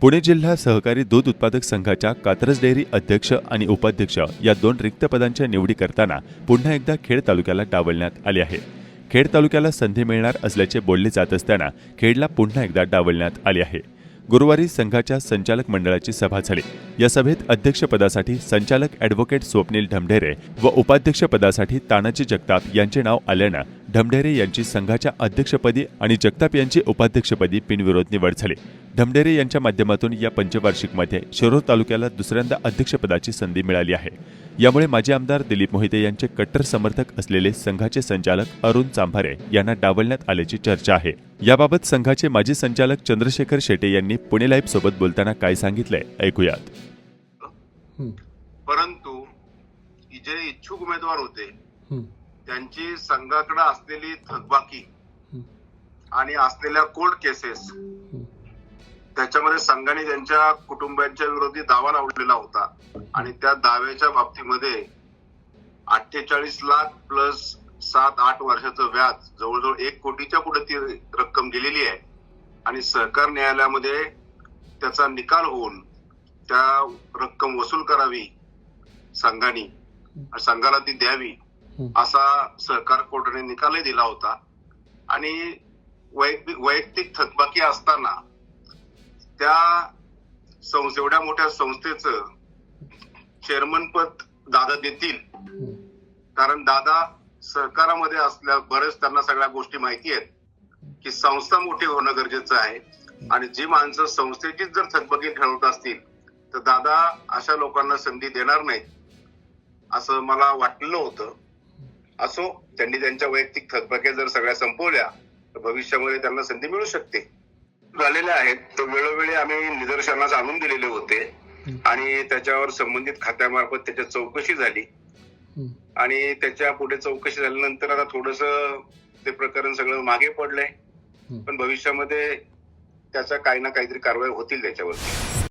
पुणे जिल्हा सहकारी दूध उत्पादक संघाच्या कात्रज डेअरी अध्यक्ष आणि उपाध्यक्ष या दोन रिक्त पदांच्या निवडी करताना पुन्हा एकदा खेड तालुक्याला डावलण्यात आले आहे. खेड तालुक्याला संधी मिळणार असल्याचे बोलले जात असताना खेडला पुन्हा एकदा डावलण्यात आले आहे. गुरुवारी संघाच्या संचालक मंडळाची सभा झाली. या सभेत अध्यक्षपदासाठी संचालक ॲडव्होकेट स्वप्नील ढमढेरे व उपाध्यक्षपदासाठी तानाजी जगताप यांचे नाव आल्यानं ढमढेरे यांची संघाच्या अध्यक्षपदी आणि जगताप यांची उपाध्यक्षपदी बिनविरोध निवड झाली. ढमढेरे यांच्या माध्यमातून या पंचवार्षिकमध्ये शिरोर तालुक्याला दुसऱ्यांदा अध्यक्षपदाची संधी मिळाली आहे. यामुळे माजी आमदार दिलीप मोहिते यांचे कट्टर समर्थक असलेले संघाचे संचालक अरुण चांभारे यांना डावलण्यात आल्याची चर्चा आहे. याबाबत संघाचे माजी संचालक चंद्रशेखर शेटे यांनी पुणे लाईव्ह सोबत बोलताना काय सांगितलंय ऐकूयात. परंतु जे इच्छुक उमेदवार होते त्यांची संघाकडे असलेली थकबाकी आणि असलेल्या कोर्ट केसेस त्याच्यामध्ये संघाने त्यांच्या कुटुंबियांच्या विरोधी दावा लावलेला होता. आणि त्या दाव्याच्या बाबतीमध्ये अठ्ठेचाळीस लाख प्लस सात आठ वर्षाचं व्याज जवळजवळ एक कोटीच्या पुढे ती रक्कम गेलेली आहे. आणि सहकार न्यायालयामध्ये त्याचा निकाल होऊन त्या रक्कम वसूल करावी संघाने संघाला ती द्यावी. असा सहकार कोर्टाने निकालही दिला होता. आणि वैयक्तिक वैयक्तिक थकबाकी असताना त्या एवढ्या मोठ्या संस्थेचं चेअरमन पद दादा देतील. कारण दादा सहकारामध्ये असल्या बरेच त्यांना सगळ्या गोष्टी माहिती आहेत की संस्था मोठी होणं गरजेचं आहे. आणि जी माणसं संस्थेचीच जर थकबाकी ठरवत असतील तर दादा अशा लोकांना संधी देणार नाहीत असं मला वाटलेलं होतं. असो त्यांनी त्यांच्या वैयक्तिक थकबाक्या जर सगळ्या संपवल्या तर भविष्यामध्ये त्यांना संधी मिळू शकते. झालेल्या आहेत. तर वेळोवेळी आम्ही निदर्शनास आणून दिलेले होते. आणि त्याच्यावर संबंधित खात्यामार्फत त्याच्या चौकशी झाली. आणि त्याच्या पुढे चौकशी झाल्यानंतर आता थोडस ते प्रकरण सगळं मागे पडलंय. पण भविष्यामध्ये त्याचा काही ना काहीतरी कारवाई होतील त्याच्यावरती.